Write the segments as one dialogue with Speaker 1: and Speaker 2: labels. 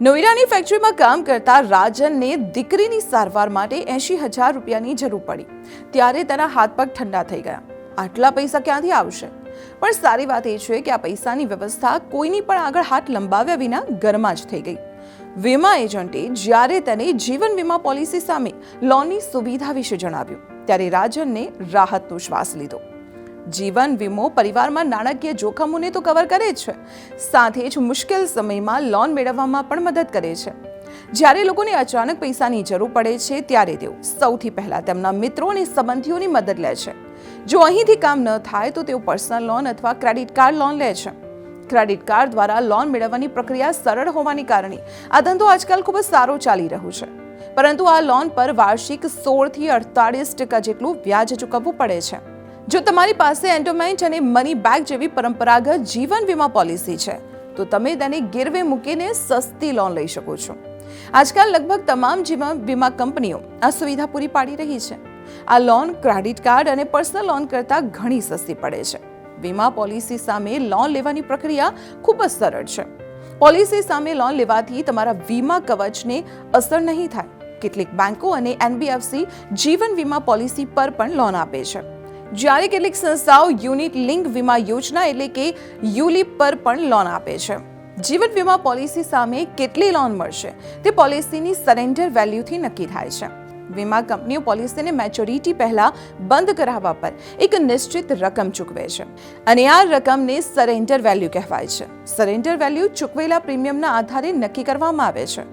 Speaker 1: નોઈડાની ફેક્ટરીમાં કામ કરતા રાજનને દીકરીની સારવાર માટે એંશી હજાર રૂપિયાની જરૂર પડી. ત્યારે તેના હાથ પગ ઠંડા થઈ ગયા. આટલા પૈસા ક્યાંથી આવશે? પણ સારી વાત એ છે કે આ પૈસાની વ્યવસ્થા કોઈની પણ આગળ હાથ લંબાવ્યા વિના ઘરમાં જ થઈ ગઈ. વીમા એજન્ટે જ્યારે તેને જીવન વીમા પોલિસી સામે લોનની સુવિધા વિશે જણાવ્યું, ત્યારે રાજનને રાહતનો શ્વાસ લીધો. જીવન, વીમો, પરિવારમાં નાણાકીય જોખમોને તો કવર કરે છે. સાથે જ મુશ્કેલ સમયમાં લોન મેળવવામાં પણ મદદ કરે છે. જ્યારે લોકોને અચાનક પૈસાની જરૂર પડે છે, ત્યારે તેઓ સૌથી પહેલા તેમના મિત્રો અને સંબંધીઓની મદદ લે છે. જો અહીંથી કામ ન થાય, તો તેઓ પર્સનલ લોન અથવા ક્રેડિટ કાર્ડ લોન લે છે. ક્રેડિટ કાર્ડ દ્વારા લોન મેળવવાની પ્રક્રિયા સરળ હોવાને કારણે આ ધંધો આજકાલ ખૂબ જ સારો ચાલી રહ્યો છે. પરંતુ આ લોન પર વાર્ષિક સોળથી અડતાળીસ ટકા જેટલું વ્યાજ ચૂકવવું પડે છે. જો તમારી પાસે એન્ટોમેન્ટ અને મની બેગ જેવી પરંપરાગત જીવન વીમા પોલિસી છે, તો તમે તેને ગીરવે મૂકીને સસ્તી લોન લઈ શકો છો. આજકાલ લગભગ તમામ જીવન વીમા કંપનીઓ આ સુવિધા પૂરી પાડી રહી છે. આ લોન ક્રેડિટ કાર્ડ અને પર્સનલ લોન કરતાં ઘણી સસ્તી પડે છે. વીમા પોલિસી સામે લોન લેવાની પ્રક્રિયા ખૂબ જ સરળ છે. પોલિસી સામે લોન લેવાથી તમારા વીમા કવચને અસર નહીં થાય. કેટલીક બેંકો અને એનબીએફસી જીવન વીમા પોલિસી પર પણ લોન આપે છે. જ્યારે કેટલીક સંસ્થાઓ યુનિટ લિંક વીમા યોજના એટલે કે યુલિપ પર પણ લોન આપે છે. જીવન વીમા પોલિસી સામે કેટલી લોન મળશે તે પોલિસીની સરેન્ડર વેલ્યુથી નક્કી થાય છે. વીમા કંપનીઓ પોલિસીને મેચ્યોરિટી પહેલા બંધ કરાવવા પર એક નિશ્ચિત રકમ ચૂકવે છે અને આ રકમને સરેન્ડર વેલ્યુ કહેવાય છે. સરેન્ડર વેલ્યુ ચૂકવેલા પ્રીમિયમના આધારે નક્કી કરવામાં આવે છે.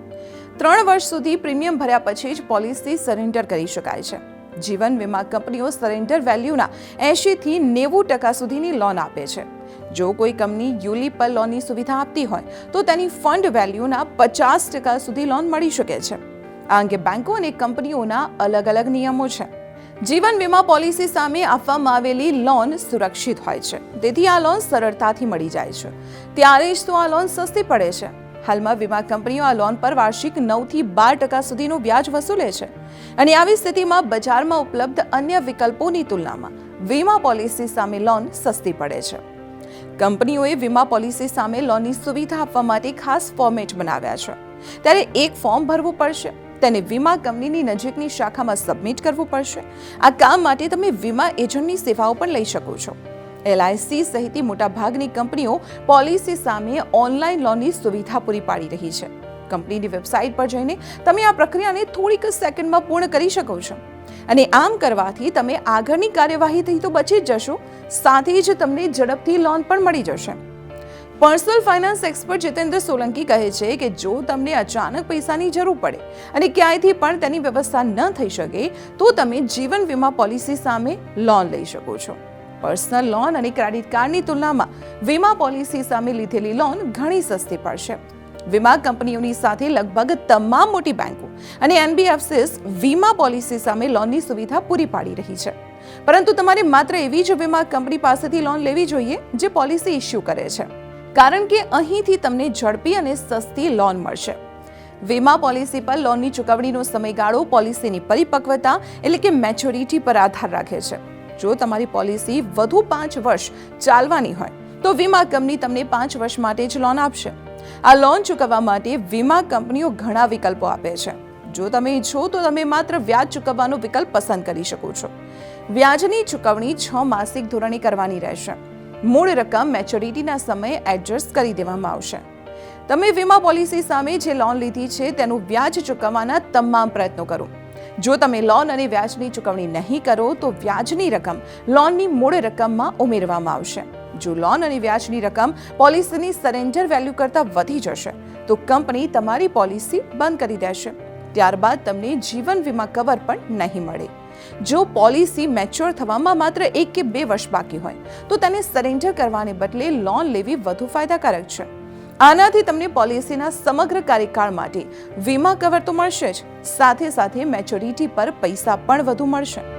Speaker 1: ત્રણ વર્ષ સુધી પ્રીમિયમ ભર્યા પછી જ પોલિસી સરેન્ડર કરી શકાય છે. જીવન વીમા કંપનીઓ સરેન્ડર વેલ્યુના એંશીથી નેવું ટકા સુધીની લોન આપે છે. જો કોઈ કંપની યુલી પર લોનની સુવિધા આપતી હોય, તો તેની ફંડ વેલ્યુના પચાસ ટકા સુધી લોન મળી શકે છે. આ અંગે બેંકો અને કંપનીઓના અલગ અલગ નિયમો છે. જીવન વીમા પોલિસી સામે આપવામાં આવેલી લોન સુરક્ષિત હોય છે. તેથી આ લોન સરળતાથી મળી જાય છે. ત્યારે જ તો આ લોન સસ્તી પડે છે. હાલમાં વીમા કંપનીઓ આ લોન પર વાર્ષિક નવથી બાર ટકા સુધીનું વ્યાજ વસૂલે છે. અને આવી સ્થિતિમાં બજારમાં ઉપલબ્ધ અન્ય વિકલ્પોની તુલનામાં વીમા પોલિસી સામે લોન સસ્તી પડે છે. કંપનીઓએ વીમા પોલિસી સામે લોનની સુવિધા આપવા માટે ખાસ ફોર્મેટ બનાવ્યા છે. ત્યારે એક ફોર્મ ભરવું પડશે, તેને વીમા કંપનીની નજીકની શાખામાં સબમિટ કરવું પડશે. આ કામ માટે તમે વીમા એજન્ટની સેવાઓ પણ લઈ શકો છો. એલઆઈસી સહિતની મોટાભાગની કંપનીઓ પોલિસી સામે ઓનલાઈન લોનની સુવિધા પૂરી પાડી રહી છે. કંપનીની વેબસાઇટ પર જઈને તમે આ પ્રક્રિયાને થોડીક સેકન્ડમાં પૂર્ણ કરી શકો છો. અને આમ કરવાથી તમે આગળની કાર્યવાહીથી તો બચી જ જશો, સાથે જ તમને ઝડપથી લોન પણ મળી જશે. Personal finance expert Jitendra Solanki કહે છે કે જો તમને અચાનક પૈસાની જરૂર પડે અને ક્યાંયથી પણ તેની વ્યવસ્થા ન થઈ શકે, તો તમે જીવન વીમા પોલિસી સામે લોન લઈ શકો છો. પર્સનલ લોન અને ક્રેડિટ કાર્ડની તુલનામાં વીમા પોલિસી સામે લીધેલી લોન ઘણી સસ્તી પડશે. વીમા કંપનીઓની સાથે લગભગ તમામ મોટી બેંકો અને એનબીએફસીસ વીમા પોલિસી સામે લોનની સુવિધા પૂરી પાડી રહી છે. પરંતુ તમારે માત્ર એવી જ વીમા કંપની પાસેથી લોન લેવી જોઈએ જે પોલિસી ઇસ્યુ કરે છે. કારણ કે અહીંથી તમને ઝડપી અને સસ્તી લોન મળશે. વીમા પોલિસી પર લોનની ચૂકવણીનો સમયગાળો પોલિસીની પરિપક્વતા એટલે કે મેચ્યોરિટી પર આધાર રાખે છે. જો તમારી પોલિસી વધુ પાંચ વર્ષ ચાલવાની હોય, તો વીમા કંપની તમને પાંચ વર્ષ માટે જ લોન આપશે. આ લોન ચૂકવવા માટે વીમા કંપનીઓ ઘણા વિકલ્પો આપે છે. જો તમે ઈચ્છો તો તમે માત્ર વ્યાજ ચૂકવવાનો વિકલ્પ પસંદ કરી શકો છો. વ્યાજની ચૂકવણી છ માસિક ધોરણે કરવાની રહેશે. મૂળ રકમ મેચ્યોરિટીના સમયે એડજસ્ટ કરી દેવામાં આવશે. તમે વીમા પોલિસી સામે જે લોન લીધી છે તેનું વ્યાજ ચૂકવવાના તમામ પ્રયત્નો કરો. જો તમે લોન અને વ્યાજની ચૂકવણી નહીં કરો, તો વ્યાજની રકમ લોનની મૂળ રકમમાં ઉમેરવામાં આવશે. જો લોન અને વ્યાજની રકમ પોલિસીની સરેન્ડર વેલ્યુ કરતાં વધી જશે, તો કંપની તમારી પોલિસી બંધ કરી દેશે. ત્યારબાદ તમને જીવન વીમા કવર પણ નહીં મળે. જો પોલિસી મેચ્યોર થવામાં માત્ર એક કે બે વર્ષ બાકી હોય, તો તેને સરેન્ડર કરવાને બદલે લોન લેવી વધુ ફાયદાકારક છે. આનાથી તમને પોલિસીના સમગ્ર કાર્યકાળ માટે વીમા કવર તો મળશે જ. સાથે સાથે મેચ્યોરિટી પર પૈસા પણ વધુ મળશે.